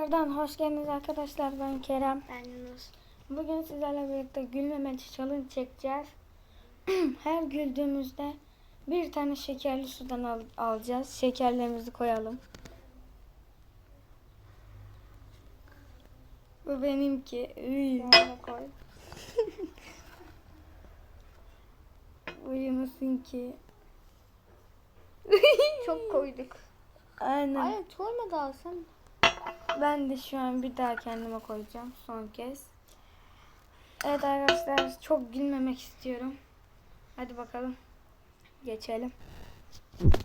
Tekrardan hoş geldiniz arkadaşlar. Ben Kerem. Ben Yunus. Bugün sizlerle birlikte gülmeme challenge çekeceğiz. Her güldüğümüzde bir tane şekerli sudan al- alacağız. Şekerlerimizi koyalım. Bu benimki. Bana koy. Bu Yunus'unki. Çok koyduk. Aynen. Ay koyma daha sen. Ben de şu an bir daha kendime koyacağım son kez. Evet arkadaşlar çok gülmemek istiyorum. Hadi bakalım. Geçelim.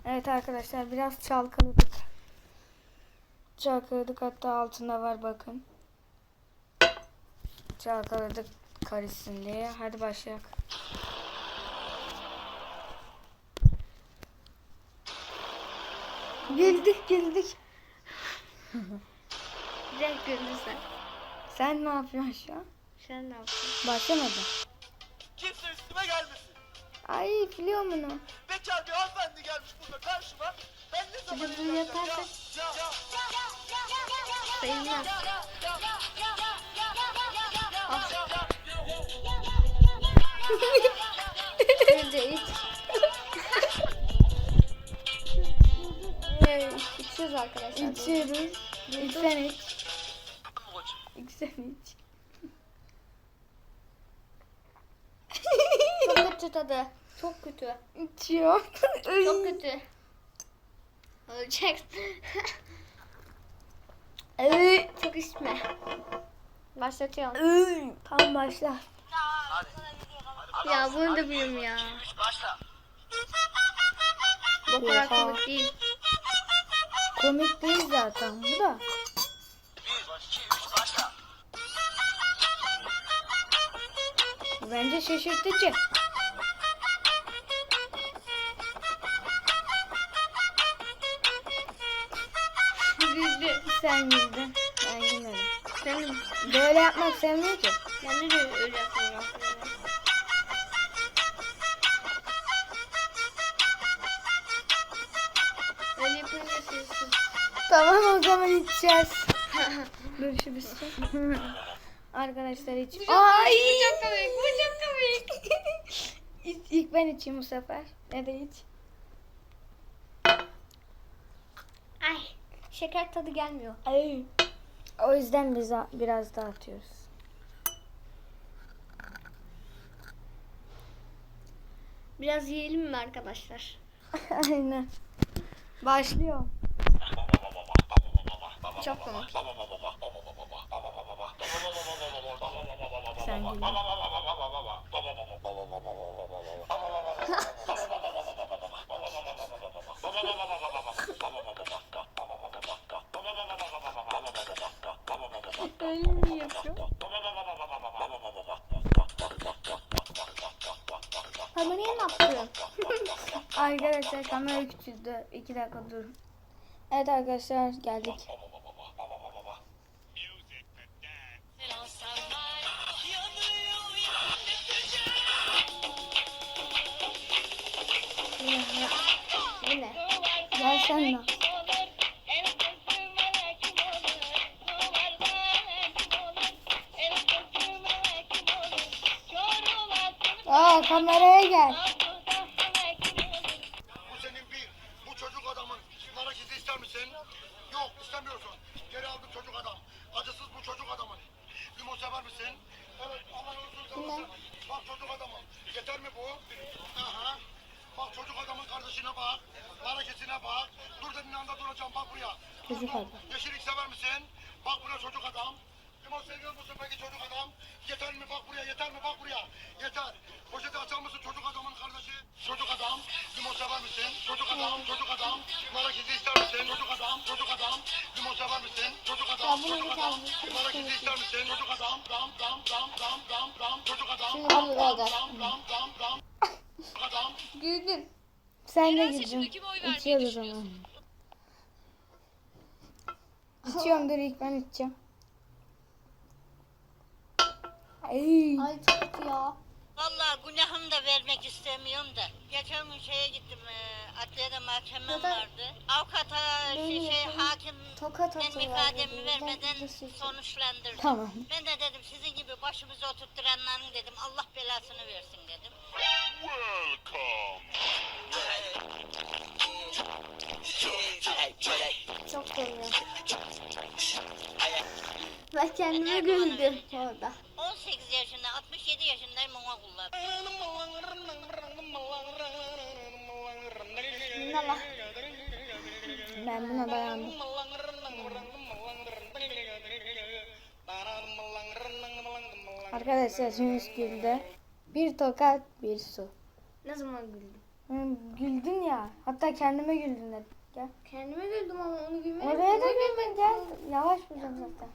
Evet arkadaşlar biraz çalkaladık. Çalkaladık hatta altında var bakın. Çalkaladık karışsın diye. Hadi başlayalım. Güldük güldük. Direkt güldün sen. Ne yapıyorsun şu an? Sen ne yaptın? Başlamadı. Kimse üstüme gelmesin. Ay biliyor bunu. Bekar bir hanımefendi gelmiş burada karşıma. Ben ne zaman de bunu yaparsak- Ya, ya, Sayılmaz. Önce iç. İçiyoruz arkadaşlar. İçiyoruz. İlk sen iç. İlk sen iç. Çok kötü tadı. Çok kötü. İçiyor. Çok kötü. Ölecek. Çok içme. Başlatıyorum. Tam başla. Ya bunu da biliyorum ya. Başla. Bu kadar Oha. komik değil. Komik değil zaten bu da. Bir, iki, üç, başla. Bence şaşırtıcı. Güldü. Sen güldün. Ben gülmedim. Senin Böyle yapmak sevmiyor ki. ben de öyle yapıyorum. Öyle yapınca sessiz. Tamam o zaman içeceğiz. Şey. Arkadaşlar iç. Ay. Bu çok komik. Bu çok komik. İlk, ilk ben içeyim bu sefer. Ne de iç. Ay. Şeker tadı gelmiyor. Ay. O yüzden biz biraz daha atıyoruz. Biraz yiyelim mi arkadaşlar? Aynen. Başlıyor. Çok komik. Sen gül. Arkadaşlar kamera küçüldü. İki dakika dur. Evet arkadaşlar geldik. Bu ne? Gel sen de. Aa kameraya gel. Sen de gidin. İçiyoruz o zaman. İçiyorum dur ilk ben içeceğim. Ay. Ay çok ya. Vallahi günahımı da vermek istemiyorum da. Geçen gün şeye gittim, e, adliyede mahkemem Zaten- vardı. Avukata, şey, Benim şey, yapım hakim tokat benim atıyorlar ifademi dedi. vermeden Ben sonuçlandırdı. Tamam. Ben de dedim sizin gibi başımıza oturtturanların dedim Allah belasını versin dedim. Çok dönüyor. Ben kendime güldüm orada. 18 yaşında, 67 yaşındayım lan? Ben buna dayandım. Arkadaşlar Yunus güldü. Bir tokat bir su. Ne zaman güldüm? Hı, güldün ya. Hatta kendime güldün dedim. Gel. Kendime güldüm ama onu gülmedim. Oraya da güldün gel. Yavaş vuracağım zaten.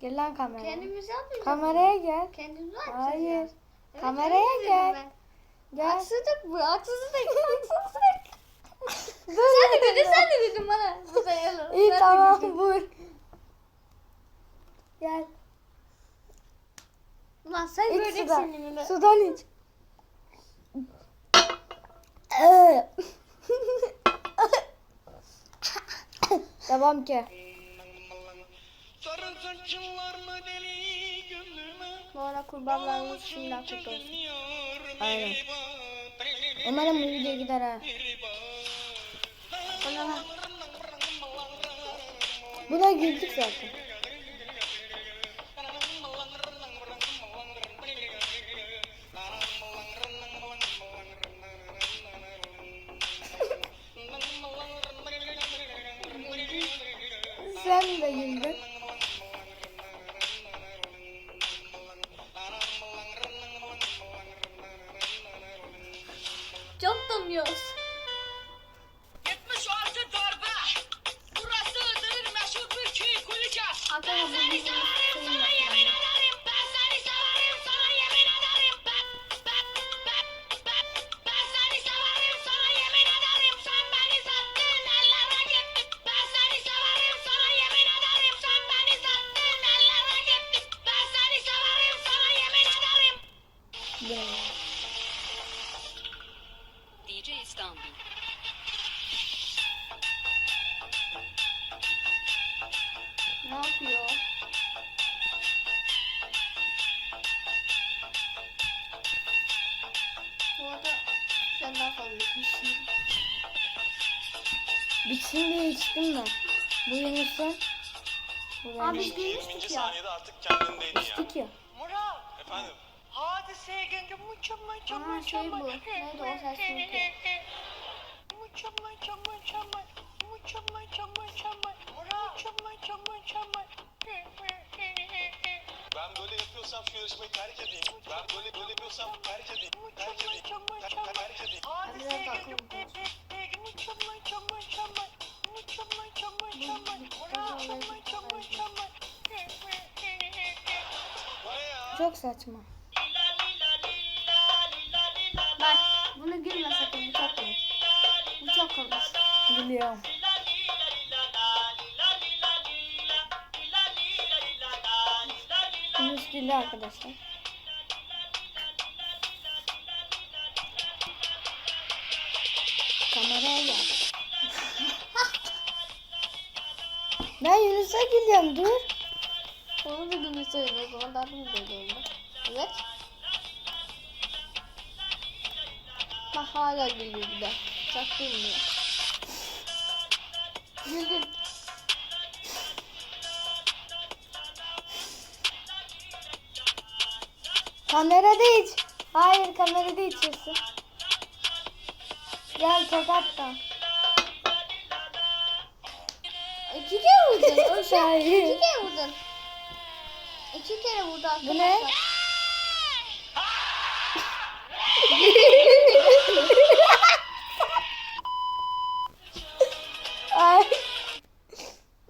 Gel lan kameraya. Kendimizi yapmayacağız. Kameraya gel. Kendimizi yapacağız Hayır. ya. Kameraya gel. ben. Gel. Haksızlık bu. Haksızlık. Haksızlık. Sen de dedin sen de dedin bana. Bu da yalan. İyi Sen tamam vur. Gel. Ulan sen İç göreceksin sudan. şimdi. Sudan iç. Devam ki. Sarı saçlarını deli gönlüme Bu ara kurbanlarımız şimdi afiyet olsun. Aynen. Umarım bu video gider ha. Bak. Buna güldük zaten. Sen de güldün. Şimdi çıktım da. Bu yanırsa. Abi biz değiştik ya. saniyede artık kendindeydi ya. Çıktık ya. Murat. Efendim. Hadiseye gelince mükemmel mükemmel Ha, şey mükemmel. bu. Neydi o ses miydi? Mükemmel mükemmel mükemmel. Mükemmel mükemmel mükemmel. Murat. Mükemmel mükemmel mükemmel. Ben böyle yapıyorsam şu yarışmayı terk edeyim. Ben böyle böyle yapıyorsam terk edeyim. Terk edeyim. Terk, terk edeyim. Hadiseye gelince Çok saçma. Bak bunu gülme sakın bu çok komik. Bu çok komik. Biliyorum. Yunus güldü arkadaşlar. Kameraya gel. ben Yunus'a gülüyorum dur. Onu da gülmeseydi o zaman daha da güzel oldu. Evet. Bak hala gülüyor bir de. Çok gülmüyor. Güldün. Kamerada iç. Hayır kamerada içiyorsun. Gel tokatla. İki kere vurdun. Hayır. iki kere vurdun. İki kere vurdu arkadaşlar. Bu ne? Ay.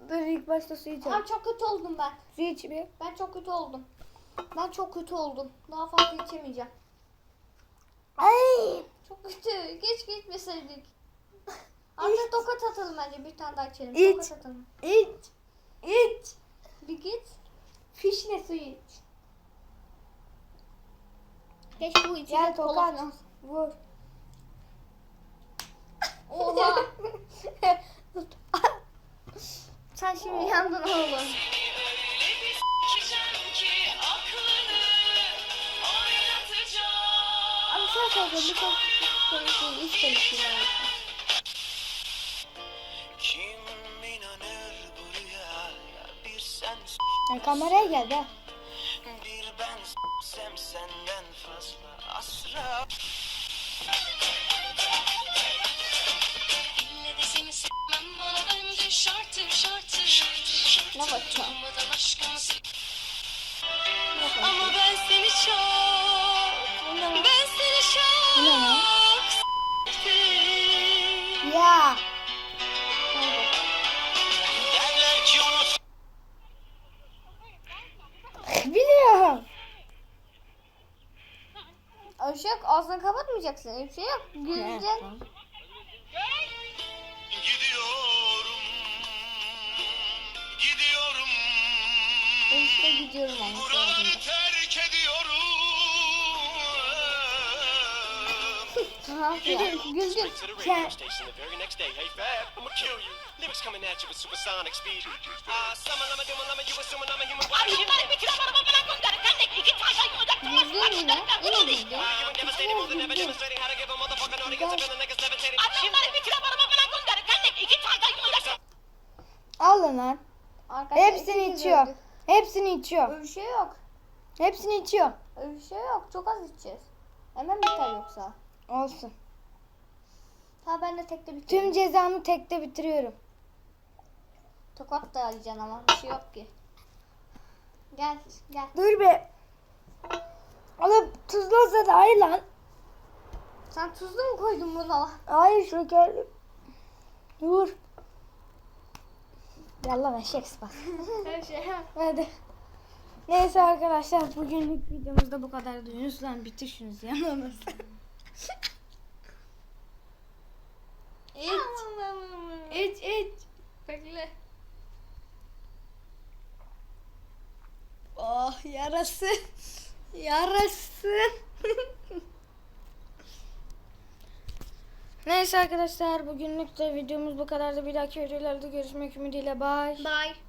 Dur ilk başta su içelim. Abi çok kötü oldum ben. Su iç bir. Ben çok kötü oldum. Ben çok kötü oldum. Daha fazla içemeyeceğim. Ay. Çok kötü. Geç gitmeseydik. Artık tokat atalım bence. Bir tane daha içelim. İç. Tokat atalım. İç. İç. Bir git suyu iç. Keşke bu içine Gel kola. Vur. Oha. Sen şimdi yandın oğlum. Abi sen söyle bir çok konuşayım. İç konuşayım. Kameraya gel gel. Önce şartı şartı Ne se- Ama ben seni çok Ben seni çok sevdim Ya. Biliyorum. Bir şey. Ağzını kapatmayacaksın. Öyle bir şey yok. Güleceksin. İşte gidiyorum ama. Buraları terk ediyorum. Ne yapıyor? Güldün. to the radio station the very next day. Hey Fab, I'ma kill you. Lyrics coming at you with supersonic speed. Ah, summer, lama, duma, lama, you assuming I'm a human. Abi şimdi bir kilo bana bana gönderirken de iki tane yiyecek Güldün yine. Yine güldün. Ah, you ain't devastating more than ever demonstrating how to give a motherfucking audience a feeling niggas levitating. Adamları bir kilo bana bana gönderirken de iki tane yiyecek Alın lan. Arkadaşlar Hepsini içiyor. Hepsini içiyor. Öyle bir şey yok. Hepsini içiyor. Öyle bir şey yok. Çok az içeceğiz. Hemen biter yoksa. Olsun. Ha ben de tekte Tüm bitiriyorum. cezamı tekte bitiriyorum. Tokat da alacaksın ama bir şey yok ki. Gel gel. Dur be. Alıp tuzlu olsa da hayır lan. Sen tuzlu mu koydun buna? Hayır şekerli. Dur. Eşek sıpası. Öyle bir şey. Hadi. Neyse arkadaşlar bugünlük videomuzda bu kadar. Yunus lan bitir şunu yanılmaz. iç. iç iç. Bekle. Oh yarası. Yarası. Neyse arkadaşlar bugünlük de videomuz bu kadardı. Bir dahaki videolarda görüşmek ümidiyle. Bye. Bye.